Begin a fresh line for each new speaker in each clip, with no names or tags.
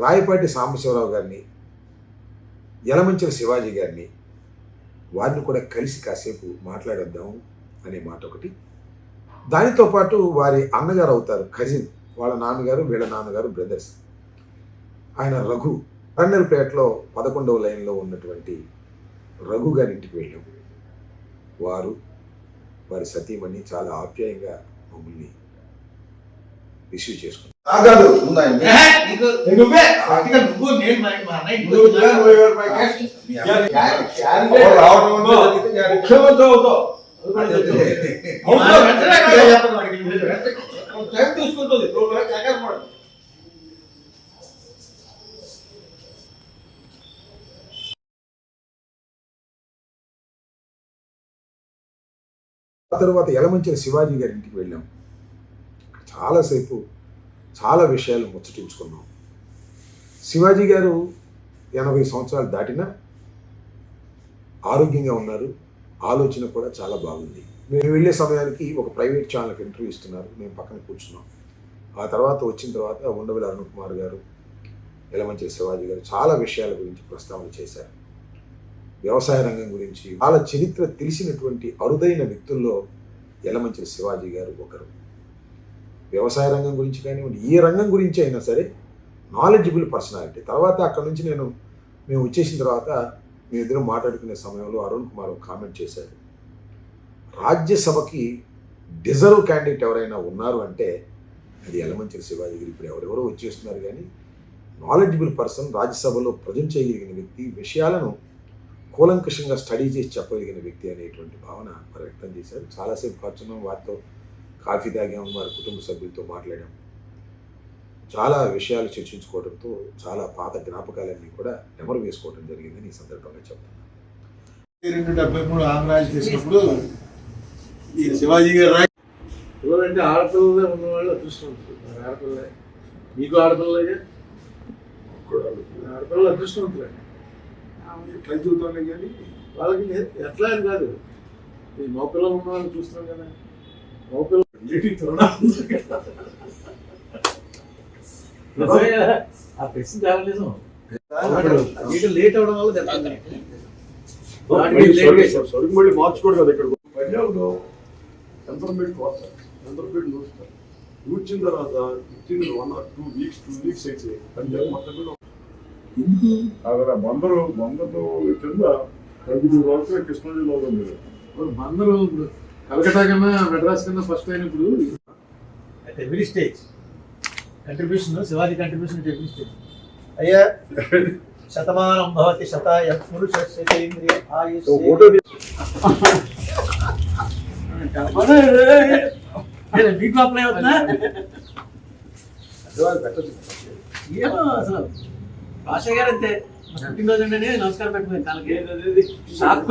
రాయపాటి సాంబశివరావు గారిని యలమంచిల శివాజీ గారిని వారిని కూడా కలిసి కాసేపు మాట్లాడొద్దాం అనే మాట ఒకటి. దానితో పాటు వారి అన్నగారు అవుతారు కజిన్ వాళ్ళ నాన్నగారు వీళ్ళ నాన్నగారు బ్రదర్స్. ఆయన రఘు కన్నెలపేటలో పదకొండవ లైన్లో ఉన్నటువంటి రఘు గారి ఇంటికి వెళ్ళాం. వారు వారి సతీమణి చాలా ఆప్యాయంగా మమ్మల్ని రిసీవ్ చేసుకున్నారు.
నువ్వే నువ్వు నేను.
ముఖ్యమంత్రి అవుతావు తీసుకుంటుంది.
ఆ తర్వాత యలమంచిల శివాజీ గారి ఇంటికి వెళ్ళాం. చాలాసేపు చాలా విషయాలు ముచ్చటించుకున్నాం. శివాజీ గారు ఎనభై సంవత్సరాలు దాటినా ఆరోగ్యంగా ఉన్నారు. ఆలోచన కూడా చాలా బాగుంది. మేము వెళ్ళే సమయానికి ఒక ప్రైవేట్ ఛానల్కి ఇంటర్వ్యూ ఇస్తున్నారు. మేము పక్కన కూర్చున్నాం. ఆ తర్వాత వచ్చిన తర్వాత ఉండవల్లి అరుణ్ కుమార్ గారు ఎలమంచి శివాజీ గారు చాలా విషయాల గురించి ప్రస్తావన చేశారు. వ్యవసాయ రంగం గురించి వాళ్ళ చరిత్ర తెలిసినటువంటి అరుదైన వ్యక్తుల్లో ఎలమంచి శివాజీ గారు ఒకరు. వ్యవసాయ రంగం గురించి కానివ్వండి ఏ రంగం గురించి అయినా సరే నాలెడ్జిబుల్ పర్సనాలిటీ తర్వాత అక్కడ నుంచి నేను మేము వచ్చేసిన తర్వాత మీ ఇద్దరు మాట్లాడుకునే సమయంలో అరుణ్ కుమార్ కామెంట్ చేశారు రాజ్యసభకి డిజర్వ్ క్యాండిడేట్ ఎవరైనా ఉన్నారు అంటే అది యలమంచిల శివాజీ గారు. ఇప్పుడు ఎవరెవరో వచ్చేస్తున్నారు కానీ నాలెడ్జిబుల్ పర్సన్ రాజ్యసభలో ప్రజెంట్ చేయగలిగిన వ్యక్తి విషయాలను కూలంకషంగా స్టడీ చేసి చెప్పగలిగిన వ్యక్తి అనేటువంటి భావన వారు వ్యక్తం చేశారు. చాలాసేపు కూర్చున్నాం వారితో కాఫీ తాగాము వారి కుటుంబ సభ్యులతో మాట్లాడాము చాలా విషయాలు చర్చించుకోవడంతో చాలా పాత జ్ఞాపకాలన్నీ కూడా నెమరు వేసుకోవడం జరిగిందని ఈ సందర్భంగా చెప్తున్నాను.
రెండు డెబ్బై మూడు ఆంధ్రాజ్ చేసినప్పుడు ఈ శివాజీ గారు రాయ
ఎవరంటే ఆడపిల్లలే ఉన్నవాళ్ళు అదృష్టవంతులు ఆడపిల్లలే. మీకు ఆడపిల్లలే ఆడపిల్లలు అదృష్టవంతులే.
ఎట్లా చూద్దాంలే కానీ
వాళ్ళకి ఎట్లా అని కాదు. ఈ మగపిల్లలు ఉన్న వాళ్ళని చూస్తున్నాం కదా మగపిల్లలు?
లేట్ అవడం వల్ల
సరుకుమళ్ళీ కదా ఇక్కడ. పంజాబ్లో ఎంతర్మీడియట్ వాడతారు ఎంతర్మీడియట్ నూరుస్తారు తర్వాత fifteen one or two weeks two weeks అయితే hmm. పంజాబ్ మొత్తం అక్కడ
బందరు బందరు కింద hmm. తొమ్మిది వరకు కృష్ణా జిల్లాలో ఉంది
బందరు కలకటా కన్నా మెడ్రాస్ కన్నా ఫస్ట్ అయినప్పుడు
at every stage contribution Shivaji contribution stage
అయ్యా.
శతమానం భవతి శతాయ పురుష శతేంద్రియ ఆయుష్ మీకు అప్లై అవుతుందా ఏమో అసలు. భాష గారు అంతే. పుట్టినరోజు నమస్కారం పెట్టుకుని షాక్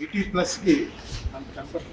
ఎయిటీ ప్లస్కి కంఫర్ట్